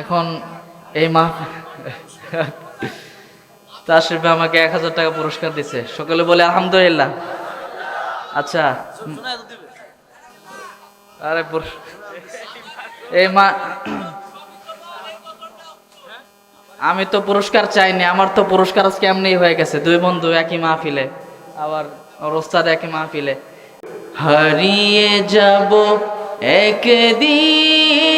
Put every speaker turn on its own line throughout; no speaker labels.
এখন এই মা তাশরিফে আমাকে এক হাজার টাকা পুরস্কার দিছে। সকলে বলে, আলহামদুলিল্লাহ। আচ্ছা আরে এই মা, আমি তো পুরস্কার চাইনি, আমার তো পুরস্কার আজকে এমনি হয়ে গেছে। দুই বন্ধু একই মাহফিলে, আবার ওর ওস্তাদ একই মাহফিলে। হারিয়ে যাব একদিন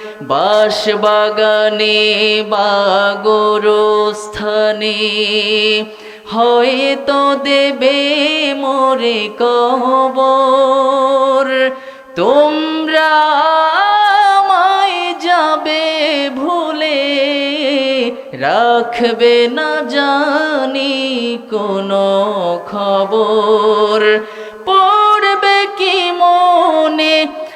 বাস বাগানে বাগরস্থানে। হয়তো দেবে মোরে কবর। তোমরা আমায় যাবে ভুলে। রাখবে না জানি কোনো খবর।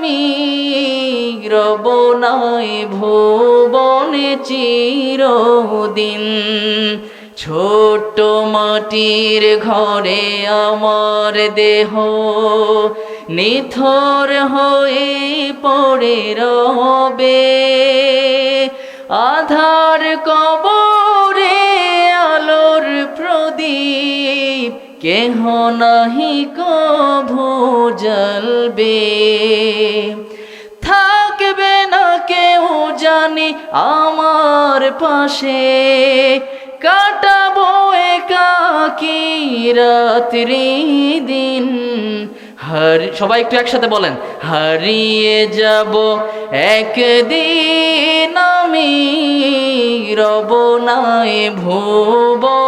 আমি রব নাই ভুবনে চিরদিন। ছোট মাটির ঘরে আমার দেহ নিথর হয়ে পড়ে রবে। আধার কেহ নাহি কভু জ্বলবে থাকবে না কেউ জানি আমার পাশে। কাটাবো একাকি রাত্রি দিন। হার, সবাই একটু একসাথে বলেন, হারিয়ে যাব একদিন আমি রব নাই ভুবনে।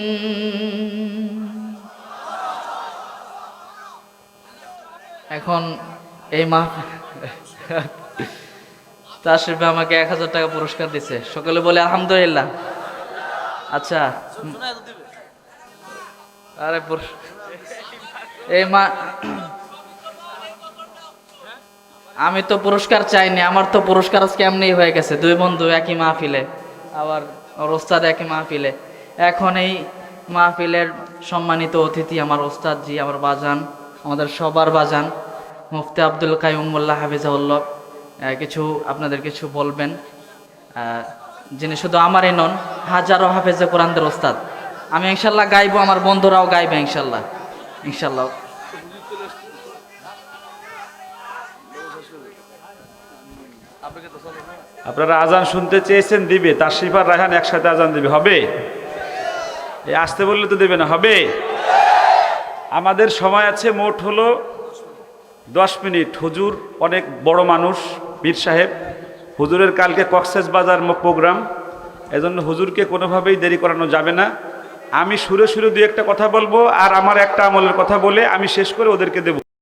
এখন এই মা তাশরিফে আমাকে এক হাজার টাকা পুরস্কার দিছে। সকলে বলে, আলহামদুলিল্লাহ। আচ্ছা আরে এই মা আমি তো পুরস্কার চাইনি, আমার তো পুরস্কার আজকে এমনি হয়ে গেছে। দুই বন্ধু একই মাহফিলে, আবার ওস্তাদ একই মাহফিলে। এখন এই মাহফিলের সম্মানিত অতিথি আমার ওস্তাদ জি আমার বাজান, আমাদের সবার বাজান। মুফতি আব্দুল কাইমুল্লাহ হাফিজাউল্লাহ কিছু আপনাদের কিছু বলবেন যিনি শুধু আমারই নন, হাজারো হাফেজে কোরআনদের ওস্তাদ। আমি ইনশাল্লাহ গাইবো, আমার বন্ধুরাও গাইবে ইনশাল্লাহ। ইনশাল্লাহ।
আপনারা আজান শুনতে চেয়েছেন দিবে তার শিফার রায়হান একসাথে আজান দিবে, হবে? আসতে বললে তো দেবে না, হবে? আমাদের সময় আছে মোট হলো দশ মিনিট। হুজুর অনেক বড় মানুষ মীর সাহেব। হুজুরের কালকে কক্সেস বাজার প্রোগ্রাম। এজন্য হুজুরকে কোনোভাবেই দেরি করানো যাবে না। আমি সুরে সুরে দু একটা কথা বলব আর আমার একটা আমলের কথা বলে আমি শেষ করে ওদেরকে দেবো।